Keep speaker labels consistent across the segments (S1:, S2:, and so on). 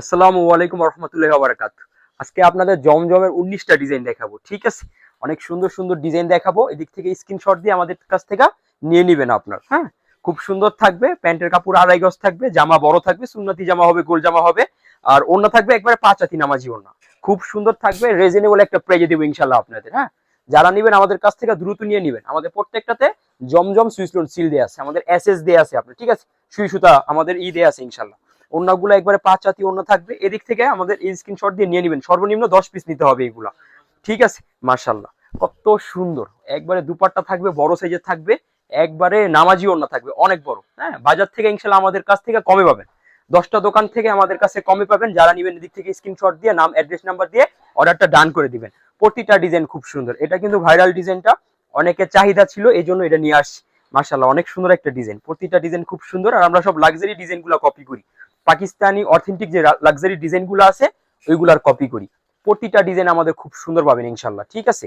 S1: আসসালামু আলাইকুম রহমতুল্লাহ বারাকাত। আজকে আপনাদের জমজমের উনিশটা ডিজাইন দেখাবো, ঠিক আছে? অনেক সুন্দর সুন্দর ডিজাইন দেখাবো। এদিক থেকে স্ক্রিনশট দিয়ে আমাদের কাছ থেকে নিয়ে নিবেন আপনার হ্যাঁ? খুব সুন্দর থাকবে, প্যান্টের কাপড় আড়াই গজ থাকবে, জামা বড় থাকবে, সুন্নতি জামা হবে, গোল জামা হবে, আর ওড়না থাকবে একবারে পাঁচ হাতি নামাজি ওড়না। খুব সুন্দর থাকবে রেজনেবল একটা প্রাইজে দেবো ইনশাল্লাহ আপনাদের হ্যাঁ? যারা নিবেন আমাদের কাছ থেকে দ্রুত নিয়ে নিবেন। আমাদের প্রত্যেকটাতে জমজম সুইচ লোন সিল দেওয়া আছে, আমাদের এস এস দেওয়া আছে আপনার ঠিক আছে? সুই সুতা আমাদের ই দেওয়া আছে ইনশাল্লাহ ওড়নাগুলো একবারে পাঁচ হাতি ওড়না থাকবে। এদিক থেকে আমাদের এই স্ক্রিনশট দিয়ে নিয়ে নেবেন। সর্বনিম্ন দশ পিস নিতে হবে এগুলা। ঠিক আছে? মার্শাল্লাহ কত সুন্দর। একবারে দুপাট্টা থাকবে, বড় সাইজের থাকবে, একবারে নামাজি ওড়না থাকবে, অনেক বড়। হ্যাঁ বাজার থেকে ইনশাল্লাহ আমাদের কাছ থেকে কমে পাবেন। দশটা দোকান থেকে আমাদের কাছে কমে পাবেন। যারা নিবেন এদিক থেকে স্ক্রিনশট দিয়ে, নাম অ্যাড্রেস নাম্বার দিয়ে অর্ডারটা ডান করে দিবেন। প্রতিটা ডিজাইন খুব সুন্দর। এটা কিন্তু ভাইরাল ডিজাইনটা অনেকের চাহিদা ছিল এই জন্য এটা নিয়ে আসছি। মার্শাল্লাহ অনেক সুন্দর একটা ডিজাইন প্রতিটা ডিজাইন খুব সুন্দর। আর আমরা সব লাক্সারি ডিজাইনগুলো কপি করি। পাকিস্তানি অথেন্টিক যে লাক্সারি ডিজাইনগুলো আছে, ওইগুলার কপি করি। প্রতিটা ডিজাইন আমাদের খুব সুন্দর পাবেন ইনশাল্লাহ ঠিক আছে?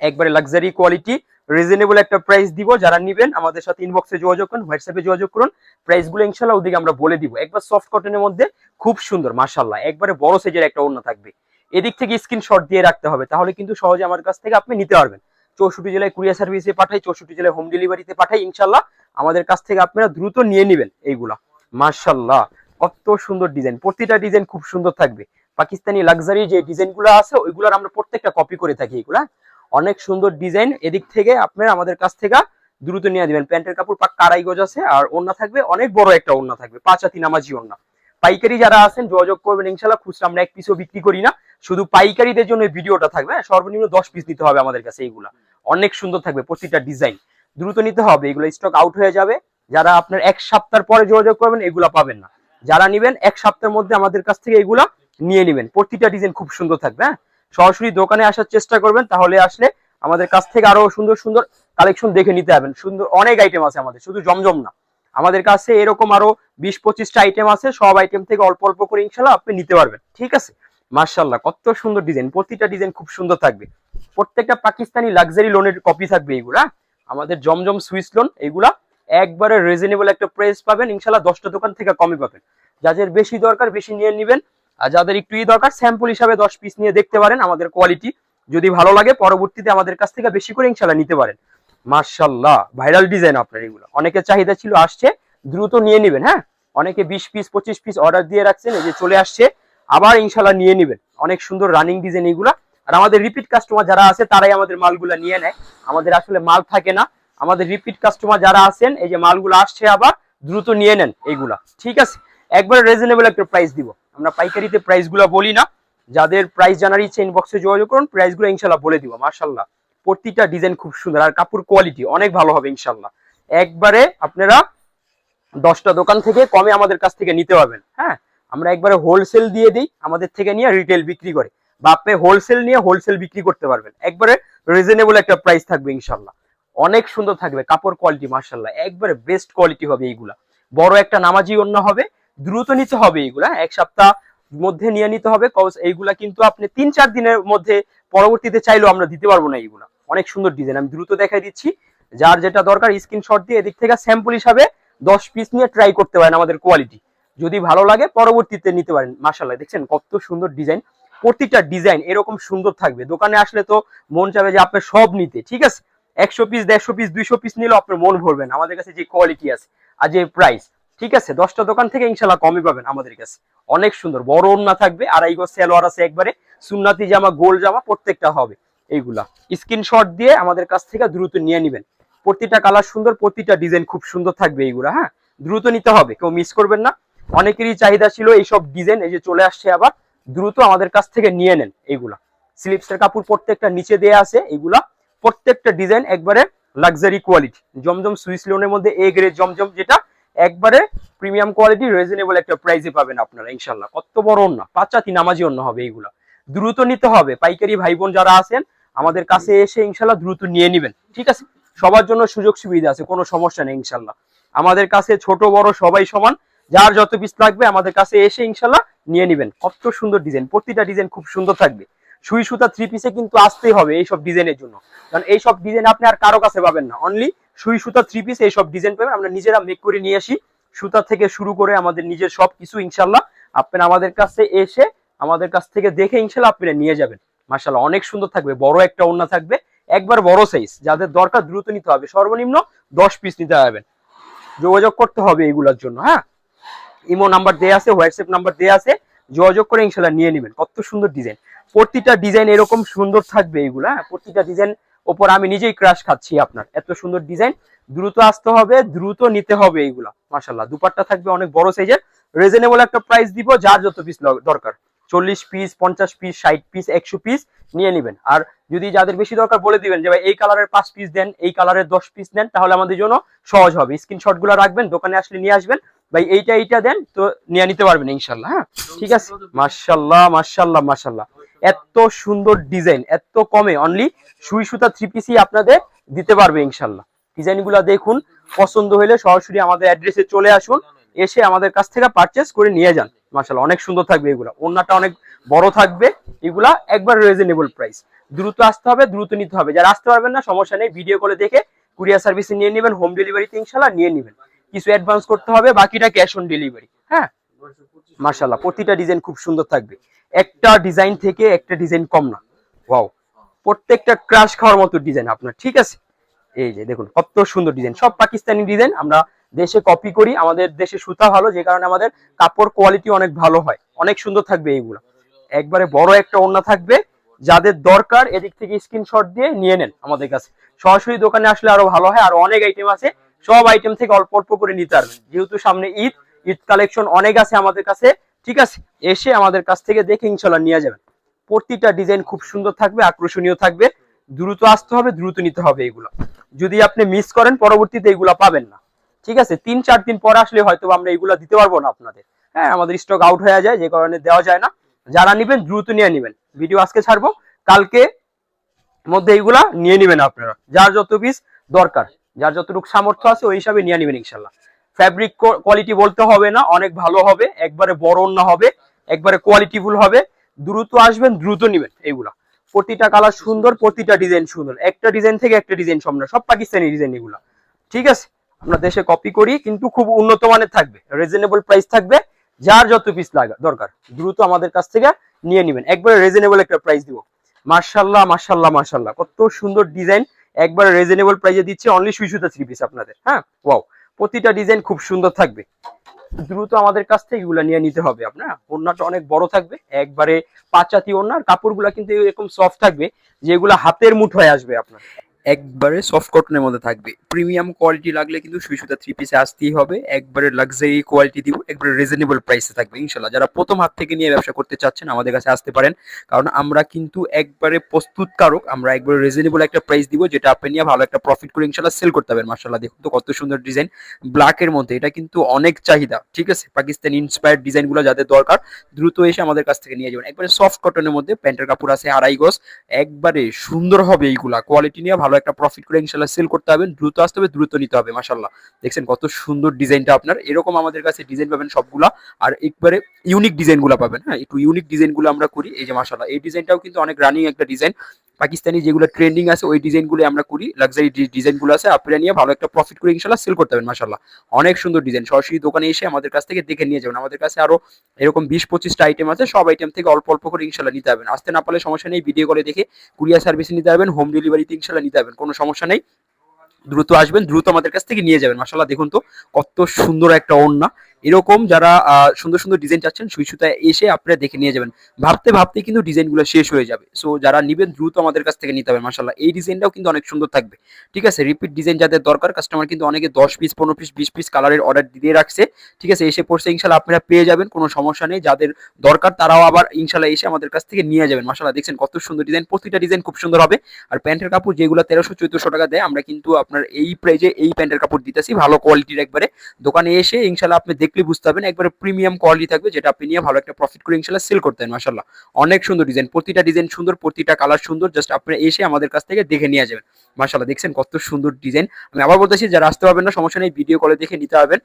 S1: একবারে লাক্সারি কোয়ালিটি রিজনেবল একটা প্রাইস দিব, যারা নিবেন আমাদের সাথে ইনবক্সে যোগাযোগ করুন হোয়াটসঅ্যাপে যোগাযোগ করুন প্রাইসগুলো ইনশাল্লাহ ওদিকে আমরা বলে দিব। একবার সফট কটনের মধ্যে খুব সুন্দর মাশাল্লাহ একবারে বড় সাইজের একটা ওড়না থাকবে। এদিক থেকে স্ক্রিনশট দিয়ে রাখতে হবে, তাহলে কিন্তু সহজে আমার কাছ থেকে আপনি নিতে পারবেন। চৌষট্টি জেলায় কুরিয়ার সার্ভিসে পাঠাই, চৌষট্টি জেলায় হোম ডেলিভারিতে পাঠাই ইনশাল্লাহ আমাদের কাছ থেকে আপনারা দ্রুত নিয়ে নেবেন এইগুলা মার্শাল্লাহ কত সুন্দর ডিজাইন প্রতিটা ডিজাইন খুব সুন্দর থাকবে। পাকিস্তানি লাক্সারি যে ডিজাইনগুলো আছে ওইগুলোর আমরা প্রত্যেকটা কপি করে থাকি এগুলা। অনেক সুন্দর ডিজাইন এদিক থেকে আপনারা আমাদের কাছ থেকে দ্রুত নিয়ে দিবেন প্যান্টের কাপড় পাক কারাই গজ আছে আর ওন্না থাকবে অনেক বড় একটা ওন্না থাকবে পাঁচ হাতি নামাজি ওন্না পাইকারি যারা আছেন যোগাযোগ করবেন ইনশাল্লাহ খুচরা আমরা এক পিসও বিক্রি করি না। শুধু পাইকারিদের জন্য ভিডিওটা থাকবে হ্যাঁ, সর্বনিম্ন দশ পিস নিতে হবে আমাদের কাছে এইগুলা। অনেক সুন্দর থাকবে প্রতিটা ডিজাইন দ্রুত নিতে হবে এগুলো স্টক আউট হয়ে যাবে। যারা আপনার এক সপ্তাহ পরে যোগাযোগ করবেন এগুলা পাবেন না। যারা নিবেন, এক সপ্তাহের মধ্যে আমাদের কাছ থেকে এগুলা নিয়ে নেবেন। প্রতিটা ডিজাইন খুব সুন্দর থাকবে হ্যাঁ? সরাসরি দোকানে আসার চেষ্টা করবেন, তাহলে আসলে আমাদের কাছ থেকে আরও সুন্দর সুন্দর কালেকশন দেখে নিতে পারবেন। সুন্দর অনেক আইটেম আছে আমাদের, শুধু জমজম না। আমাদের কাছে এরকম আরও বিশ পঁচিশটা আইটেম আছে, সব আইটেম থেকে অল্প অল্প করে ইনশাল্লাহ আপনি নিতে পারবেন, ঠিক আছে? মার্শাল্লাহ কত সুন্দর ডিজাইন, প্রতিটা ডিজাইন খুব সুন্দর থাকবে। প্রত্যেকটা পাকিস্তানি লাক্সারি লোনের কপি থাকবে এগুলা আমাদের জমজম সুইস লোন এগুলা একবারে রিজনেবল একটা প্রাইস পাবেন, ইনশাল্লাহ দশটা দোকান থেকে কমে পাবেন। যাদের বেশি দরকার বেশি নিয়ে নেবেন। আর যাদের একটু ই দরকার স্যাম্পল হিসাবে দশ পিস নিয়ে দেখতে পারেন আমাদের কোয়ালিটি যদি ভালো লাগে, পরবর্তীতে আমাদের কাছ থেকে বেশি করে ইনশাল্লাহ নিতে পারেন। মার্শাল্লাহ ভাইরাল ডিজাইন আপনার এগুলো। অনেকের চাহিদা ছিল আসছে, দ্রুত নিয়ে নেবেন হ্যাঁ? অনেকে বিশ পিস পঁচিশ পিস অর্ডার দিয়ে রাখছেন, এই যে চলে আসছে, আবার ইনশাল্লাহ নিয়ে নেবেন। অনেক সুন্দর রানিং ডিজাইন এগুলা। আর আমাদের রিপিট কাস্টমার যারা আছে, তারাই আমাদের মালগুলা নিয়ে নেয়। আমাদের আসলে মাল থাকে না। আমাদের রিপিট কাস্টমার যারা আছেন, এই যে মালগুলো আসছে আবার, দ্রুত নিয়ে নেন এইগুলা ঠিক আছে? একবারে রিজনেবল একটা প্রাইস দিব। আমরা পাইকারিতে প্রাইসগুলা বলি না। যাদের প্রাইস জানার ইচ্ছে ইনবক্সে যোগাযোগ করুন প্রাইসগুলো ইনশাল্লাহ বলে দিব। মার্শাল্লাহ প্রতিটা ডিজাইন খুব সুন্দর। আর কাপড় কোয়ালিটি অনেক ভালো হবে ইনশাল্লাহ একবারে আপনারা দশটা দোকান থেকে কমে আমাদের কাছ থেকে নিতে পারবেন। হ্যাঁ? আমরা একবারে হোলসেল দিয়ে দিই, আমাদের থেকে নিয়ে রিটেল বিক্রি করে। বা আপনি হোলসেল নিয়ে হোলসেল বিক্রি করতে পারবেন। একবারে রিজনেবল একটা প্রাইস থাকবে ইনশাল্লাহ অনেক সুন্দর থাকবে কাপড় কোয়ালিটি মার্শাল্লাহ একবারে বেস্ট কোয়ালিটি হবে এইগুলা। বড় একটা নামাজি অন্য হবে। দ্রুত নিতে হবে এইগুলা এক সপ্তাহ মধ্যে নিয়ে নিতে হবে কজ এইগুলা কিন্তু আপনি তিন চার দিনের মধ্যে পরবর্তীতে চাইলেও আমরা দিতে পারব না এইগুলা। অনেক সুন্দর ডিজাইন আমি দ্রুত দেখাই দিচ্ছি। যার যেটা দরকার স্ক্রিনশট দিয়ে এদিক থেকে স্যাম্পল হিসাবে দশ পিস নিয়ে ট্রাই করতে পারেন আমাদের কোয়ালিটি যদি ভালো লাগে, পরবর্তীতে নিতে পারেন। মার্শাল্লাহ দেখছেন কত সুন্দর ডিজাইন প্রতিটা ডিজাইন এরকম সুন্দর থাকবে। দোকানে আসলে তো মন চাবে যে আপনার সব নিতে, ঠিক আছে? একশো পিস দেড়শো পিস দুইশো পিস নিলেও আপনার মন ভরবেন আমাদের কাছে যে কোয়ালিটি আছে, আর যে প্রাইস ঠিক আছে, দশটা দোকান থেকে ইনশাল্লাহ কমই পাবেন আমাদের কাছে। অনেক সুন্দর, বড় ওন্না থাকবে আড়াই গো সেলোয়ার আছে একবারে সুন্নাতি জামা, গোল জামা, প্রত্যেকটা হবে এইগুলা। স্ক্রিনশট দিয়ে আমাদের কাছ থেকে দ্রুত নিয়ে নেবেন। প্রতিটা কালার সুন্দর, প্রতিটা ডিজাইন খুব সুন্দর থাকবে এইগুলা হ্যাঁ? দ্রুত নিতে হবে, কেউ মিস করবেন না। অনেকেরই চাহিদা ছিল এইসব ডিজাইন, এই যে চলে আসছে আবার, দ্রুত আমাদের কাছ থেকে নিয়ে নেন এইগুলা। স্লিপসের কাপড় প্রত্যেকটা নিচে দেয়া আছে এইগুলা। প্রত্যেকটা ডিজাইন একবারে লাক্সারি কোয়ালিটি জমজম সুইস লোনের মধ্যে এ গ্রেড জমজম যেটা একবারে প্রিমিয়াম কোয়ালিটি রিজনেবল একটা প্রাইসে পাবেন আপনারা ইনশাল্লাহ কত বড় অন্য পাঁচাতি নামাজি অন্য হবে এইগুলা। দ্রুত নিতে হবে। পাইকারি ভাই বোন যারা আছেন, আমাদের কাছে এসে ইনশাল্লাহ দ্রুত নিয়ে নেবেন, ঠিক আছে? সবার জন্য সুযোগ সুবিধা আছে, কোনো সমস্যা নেই ইনশাল্লাহ আমাদের কাছে ছোট, বড়, সবাই সমান, যার যত পিস লাগবে আমাদের কাছে এসে ইনশাল্লাহ নিয়ে নেবেন। কত সুন্দর ডিজাইন প্রতিটা ডিজাইন খুব সুন্দর থাকবে। সুই সুতা থ্রি পিসে কিন্তু আসতেই হবে এইসব ডিজাইনের জন্য। কারণ এইসব ডিজাইন আপনি আর কারও কাছে পাবেন না। অনলি সুই সুতা থ্রি পিস এইসব ডিজাইন পাবেন। আমরা নিজেরা মেক করে নিয়ে আসি। সুতা থেকে শুরু করে আমাদের নিজের সব কিছু ইনশাল্লাহ আপনারা আমাদের কাছে এসে আমাদের কাছ থেকে দেখে ইনশাল্লাহ আপনারা নিয়ে যাবেন। মাশাল্লাহ অনেক সুন্দর থাকবে। বড় একটা ওড়না থাকবে। একবার বড় সাইজ যাদের দরকার দ্রুত নিতে হবে। সর্বনিম্ন দশ পিস নিতে পারবেন। যোগাযোগ করতে হবে এগুলোর জন্য হ্যাঁ? ইমো নাম্বার দেওয়া আছে হোয়াটসঅ্যাপ নাম্বার দেওয়া আছে। যোগাযোগ করে ইনশাল্লাহ নিয়ে নেবেন। কত সুন্দর ডিজাইন প্রতিটা ডিজাইন এরকম সুন্দর থাকবে এগুলো হ্যাঁ? প্রতিটা ডিজাইন ওপর আমি নিজেই ক্রাশ খাচ্ছি আপনার। এত সুন্দর ডিজাইন দ্রুত আসতে হবে, দ্রুত নিতে হবে এইগুলা মাশাল্লাহ দুপাট্টা থাকবে অনেক বড় সাইজের রিজনেবল একটা প্রাইস দিব, যার যত পিস দরকার। চল্লিশ পিস পঞ্চাশ পিস ষাট পিস একশো পিস নিয়ে নেবেন। আর যদি যাদের বেশি দরকার বলে দিবেন যে, ভাই, এই কালারের পাঁচ পিস দেন, এই কালারের দশ পিস দেন তাহলে আমাদের জন্য সহজ হবে। স্ক্রিনশটগুলো রাখবেন, দোকানে আসলে নিয়ে আসবেন। ভাই, এইটা এইটা দেন, তো নিয়ে নিতে পারবেন ইনশাল্লাহ হ্যাঁ? ঠিক আছে? মাশাল্লাহ মাশাল্লাহ মাশাল্লাহ এত সুন্দর ডিজাইন, এত কমে অনলি সুই সুতা থ্রি পিসই আপনাদের দিতে পারবে ইনশাল্লাহ। ডিজাইনগুলা দেখুন, পছন্দ হলে সরাসরি আমাদের অ্যাড্রেসে চলে আসুন, এসে আমাদের কাছ থেকে পারচেস করে নিয়ে যান। মাশাল্লাহ অনেক সুন্দর থাকবে এগুলা। ওড়নাটা অনেক বড় থাকবে, এগুলা একবার রিজনেবল প্রাইস দ্রুত আসতে হবে, দ্রুত নিতে হবে। যারা আসতে পারবেন না, সমস্যা নেই ভিডিও করে দেখে কুরিয়ার সার্ভিসে নিয়ে নেবেন হোম ডেলিভারিতে ইনশাল্লাহ নিয়ে নেবেন। কিছু অ্যাডভান্স করতে হবে, বাকিটা ক্যাশ অন ডেলিভারি হ্যাঁ? মাশাল্লাহ প্রতিটা ডিজাইন খুব সুন্দর থাকবে। একটা ডিজাইন থেকে একটা ডিজাইন কম না। ওয়াও, প্রত্যেকটা ক্রাশ খাওয়ার মতো ডিজাইন আপনার, ঠিক আছে? এই যে দেখুন, কত সুন্দর ডিজাইন। সব পাকিস্তানি ডিজাইন আমরা দেশে কপি করি, আমাদের দেশে সুতা ভালো, যে কারণে আমাদের কাপড় কোয়ালিটি অনেক ভালো হয়। অনেক সুন্দর থাকবে এইগুলো। একবারে বড় একটা ওড়না থাকবে, যাদের দরকার এদিক থেকে স্ক্রিনশট দিয়ে নিয়ে নেন আমাদের কাছে। সরাসরি দোকানে আসলে আরও ভালো হয়, আর অনেক আইটেম আছে, সব আইটেম থেকে অল্প অল্প করে নিতে পারবেন। যেহেতু সামনে ঈদ ঈদ কালেকশন অনেক আছে আমাদের কাছে, ঠিক আছে? এসে আমাদের কাছ থেকে দেখে ইনশাল্লাহ নিয়ে যাবেন। প্রতিটা ডিজাইন খুব সুন্দর থাকবে, আকর্ষণীয় থাকবে। দ্রুত আসতে হবে, দ্রুত নিতে হবে এগুলো। যদি আপনি মিস করেন, পরবর্তীতে এগুলা পাবেন না। ঠিক আছে? তিন, চার দিন পর আসলে হয়তো আমরা এগুলা দিতে পারব না আপনাদের। হ্যাঁ আমাদের স্টক আউট হয়ে যায়, যে কারণে দেওয়া যায় না। যারা নিবেন, দ্রুত নিয়ে নেবেন। ভিডিও আজকে ছাড়বো। কালকে মধ্যে এইগুলা নিয়ে নেবেন আপনারা। যার যত পিস দরকার, যার যতটুকু সামর্থ্য আছে, ওই হিসাবে নিয়ে নেবেন ইনশাল্লাহ ফ্যাব্রিক কোয়ালিটি বলতে হবে না, অনেক ভালো হবে, একবারে বড় না হবে, একবারে কোয়ালিটিফুল হবে। দ্রুত আসবেন, দ্রুত নেবেন এইগুলা। প্রতিটা কালার সুন্দর, প্রতিটা ডিজাইন সুন্দর। একটা ডিজাইন থেকে একটা ডিজাইন সম্রাট সব পাকিস্তানি ডিজাইন এগুলা। ঠিক আছে? আমরা দেশে কপি করি, কিন্তু খুব উন্নত মানের থাকবে রিজনেবল প্রাইস থাকবে, যার যত পিস লাগা দরকার। দ্রুত আমাদের কাছ থেকে নিয়ে নেবেন। একবারে রিজনেবল একটা প্রাইস দিব। মার্শাল্লাহ মার্শাল্লাহ মার্শাল্লাহ কত সুন্দর ডিজাইন একবারে রিজনেবল প্রাইসে দিচ্ছে অনলি সুই সুতা থ্রি পিস আপনাদের হ্যাঁ? ওয়াও প্রতিটা ডিজাইন খুব সুন্দর থাকবে। দ্রুত আমাদের কাছ থেকে এগুলা নিয়ে নিতে হবে আপনার। ওড়নাটা অনেক বড় থাকবে। একবারে পাঁচাতি ওড়নার কাপড়গুলা কিন্তু এরকম সফট থাকবে, যেগুলো হাতের মুঠোয় আসবে আপনার। একবারে সফট কটনের মধ্যে থাকবে। প্রিমিয়াম কোয়ালিটি লাগলে কিন্তু সুই সুতা থ্রি পিসে আসতেই হবে। একবারে লাক্সারি কোয়ালিটি দিব, একবারে রিজনেবল প্রাইসে থাকবে ইনশাল্লাহ যারা প্রথম হাত থেকে নিয়ে ব্যবসা করতে চাচ্ছেন, আমাদের কাছে আসতে পারেন। কারণ আমরা কিন্তু একবারে প্রস্তুতকারক, আমরা একবারে রিজনেবল একটা প্রাইস দিব, যেটা আপনি নিয়ে ভালো একটা প্রফিট করে ইনশাল্লাহ সেল করতে পারবেন। মার্শাল্লাহ দেখুন তো কত সুন্দর ডিজাইন ব্ল্যাকের মধ্যে, এটা কিন্তু অনেক চাহিদা, ঠিক আছে? পাকিস্তানি ইন্সপায়ার্ড ডিজাইনগুলো যাদের দরকার, দ্রুত এসে আমাদের কাছ থেকে নিয়ে যাবেন। একবারে সফট কটনের মধ্যে, প্যান্টের কাপড় আছে আড়াই গজ, একবারে সুন্দর হবে এইগুলা। কোয়ালিটি নিয়ে ভালো একটা প্রফিট করে ইনশাল্লাহ সেল করতে হবে, দ্রুত আসতে হবে, দ্রুত নিতে হবে মাশাল্লাহ দেখছেন কত সুন্দর ডিজাইনটা আপনার, এরকম আমাদের কাছে ডিজাইন পাবেন সবগুলা, আর একবারে ইউনিক ডিজাইনগুলো পাবেন হ্যাঁ একটু ইউনিক ডিজাইনগুলো আমরা করি, এই যে মাশাল্লাহ এই ডিজাইনটাও কিন্তু অনেক রানিং একটা ডিজাইন পাকিস্তানি যেগুলো ট্রেন্ডিং আছে, ওই ডিজাইনগুলো আমরা করি। লাক্সারি ডিজাইনগুলো আছে, আপনারা নিয়ে ভালো একটা প্রফিট করে ইনশাল্লাহ সেল করতে পারবেন মাশাল্লাহ অনেক সুন্দর ডিজাইন সরাসরি দোকানে এসে আমাদের কাছ থেকে দেখে নিয়ে যাবেন। আমাদের কাছে আরও এরকম বিশ পঁচিশটা আইটেম আছে, সব আইটেম থেকে অল্প অল্প করে ইনশাল্লাহ নিতে পারবেন। আসতে না পারলে সমস্যা নেই ভিডিও করে দেখে কুরিয়ার সার্ভিসে নিতে পারবেন হোম ডেলিভারিতে ইনশাল্লাহ নিতে পারবেন, কোনো সমস্যা নেই। দ্রুত আসবেন, দ্রুত আমাদের কাছ থেকে নিয়ে যাবেন মাসাল্লাহ দেখুন তো, কত সুন্দর একটা ওড়না। এরকম যারা সুন্দর সুন্দর ডিজাইন চাচ্ছেন, সুই সুতায় এসে আপনারা দেখে নিয়ে যাবেন। ভাবতে ভাবতে কিন্তু ডিজাইনগুলো শেষ হয়ে যাবে। সো যারা নিবেন, দ্রুত আমাদের কাছ থেকে নিতে হবে মাসাল্লাহ এই ডিজাইনটাও কিন্তু অনেক সুন্দর থাকবে। ঠিক আছে? রিপিট ডিজাইন যাদের দরকার কাস্টমার কিন্তু অনেকে দশ পিস পনেরো পিস বিশ পিস কালারের অর্ডার দিয়ে রাখছে। ঠিক আছে? এসে পড়ছে ইনশাল্লাহ আপনারা পেয়ে যাবেন, কোনো সমস্যা নেই। যাদের দরকার, তারাও আবার ইনশাল্লাহ এসে আমাদের কাছ থেকে নিয়ে যাবেন। মাসাল্লাহ দেখছেন কত সুন্দর ডিজাইন প্রতিটা ডিজাইন খুব সুন্দর হবে। আর প্যান্টের কাপড় যেগুলো তেরোশো, চোদ্দশো টাকা দেয়, আমরা কিন্তু আপনার এই প্রাইজে এই প্যান্টের কাপড় দিতেছি, ভালো কোয়ালিটির একবারে। দোকানে এসে ইনশাল্লাহ আপনি দেখলে বুঝতে পারবেন। একবারে প্রিমিয়াম কোয়ালিটি থাকবে, যেটা আপনি নিয়ে ভালো একটা প্রফিট করে ইনশাল্লাহ সেল করতেন মাসাল্লাহ অনেক সুন্দর ডিজাইন প্রতিটা ডিজাইন সুন্দর, প্রতিটা কালার সুন্দর জাস্ট আপনি এসে আমাদের কাছ থেকে দেখে নিয়ে যাবেন মাসাল্লাহ দেখছেন কত সুন্দর ডিজাইন আমি আবার বলতেছি, যারা আসতে পারবেন না, সমস্যা নেই ভিডিও কলে দেখে নিতে পারবেন।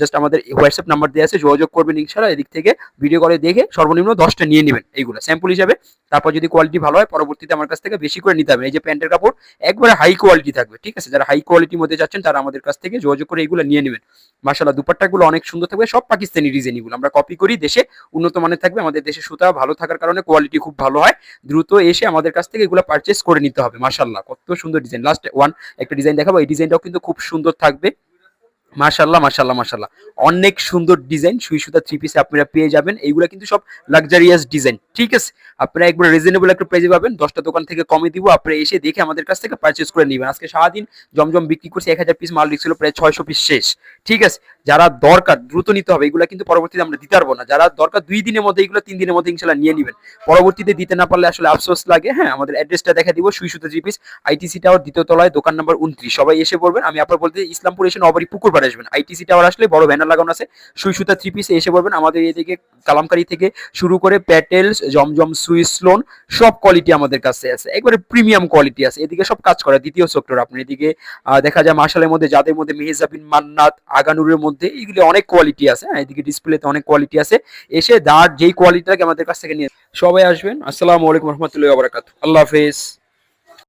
S1: জাস্ট আমাদের হোয়াটসঅ্যাপ নাম্বার দেওয়া আছে, যোগাযোগ করবেন ইনশাল্লাহ এদিক থেকে ভিডিও কলে দেখে সর্বনিম্ন দশটা নিয়ে নেবেন, এইগুলো স্যাম্পল হিসাবে। তারপর যদি কোয়ালিটি ভালো হয়, পরবর্তীতে আমার কাছ থেকে বেশি করে নিতে হবে। এই যে প্যান্টের কাপড়, একবারে হাই কোয়ালিটি থাকবে, ঠিক আছে? যারা হাই কোয়ালিটির মধ্যে যাচ্ছেন, তারা আমাদের কাছ থেকে যোগাযোগ করে এইগুলো নিয়ে নেবেন মাসাল্লাহ দুপাট্টাগুলো অনেক সুন্দর সুন্দর থাকবে, সব পাকিস্তানি ডিজাইন এগুলো আমরা কপি করি, দেশে উন্নত মানের থাকবে, আমাদের দেশে সুতা ভালো থাকার কারণে কোয়ালিটি খুব ভালো হয়। দ্রুত এসে আমাদের কাছ থেকে এগুলো পারচেস করে নিতে হবে মাসাল্লাহ কত সুন্দর ডিজাইন লাস্ট ওয়ান একটা ডিজাইন দেখাবো, এই ডিজাইনটাও কিন্তু খুব সুন্দর থাকবে। মাশাল্লাহ মাশাল্লাহ মাশাল্লাহ অনেক সুন্দর ডিজাইন, সুই সুতা থ্রি পিসে আপনারা পেয়ে যাবেন। এইগুলো কিন্তু সব লাক্সারিয়াস ডিজাইন ঠিক আছে? আপনারা একবার রিজনেবল একটা প্রাইসে পাবেন। দশটা দোকান থেকে কমে দিব, আপনারা এসে দেখে আমাদের কাছ থেকে পারচেস করে নেবেন। আজকে সারাদিন জমজম বিক্রি করছি, এক হাজার পিস মাল ছিল প্রায় ছয়শো পিস শেষ, ঠিক আছে? যারা দরকার, দ্রুত নিতে হবে, এগুলো কিন্তু পরবর্তীতে আমরা দিতে পারব না। যারা দরকার, দুই দিনের মধ্যে এগুলো, তিন দিনের মধ্যে ইনশাল্লাহ নিয়ে নেবেন। পরবর্তীতে দিতে না পারলে আসলে আফসোস লাগে। হ্যাঁ আমাদের অ্যাড্রেসটা দেখা দিব, সুই সুতা থ্রি পিস আইটিসি টাওয়ার দ্বিতীয় তলায়, দোকান নাম্বার উনত্রিশ। সবাই এসে বলবেন আমি আপনার বলতে, ইসলামপুর এসে নবারি পুকুর আসবেন আইটিসি টাওয়ার আসলে বড় ব্যানার লাগানো আছে। সুই সুতা থ্রি পিসে এসে বলবেন আমাদের এদিকে কালামকারি থেকে শুরু করে প্যাটেলস জমজম সুইস লোন সব কোয়ালিটি আমাদের কাছে আছে। একবারে প্রিমিয়াম কোয়ালিটি আছে। এদিকে সব কাজ করা। দ্বিতীয় সেক্টর আপনার এদিকে দেখা যায় মার্শালের মধ্যে, যাদের মধ্যে মেহেজাবিন, মান্নাত, আগানুরের মধ্যে এইগুলি অনেক কোয়ালিটি আছে। হ্যাঁ এদিকে ডিসপ্লেতে অনেক কোয়ালিটি আছে। এসে দাঁড় যেই কোয়ালিটিটাকে আমাদের কাছ থেকে নিয়ে সবাই আসবেন। আসসালামু আলাইকুম রহমতুল্লাহ বারাকাতু আল্লাহ হাফেজ।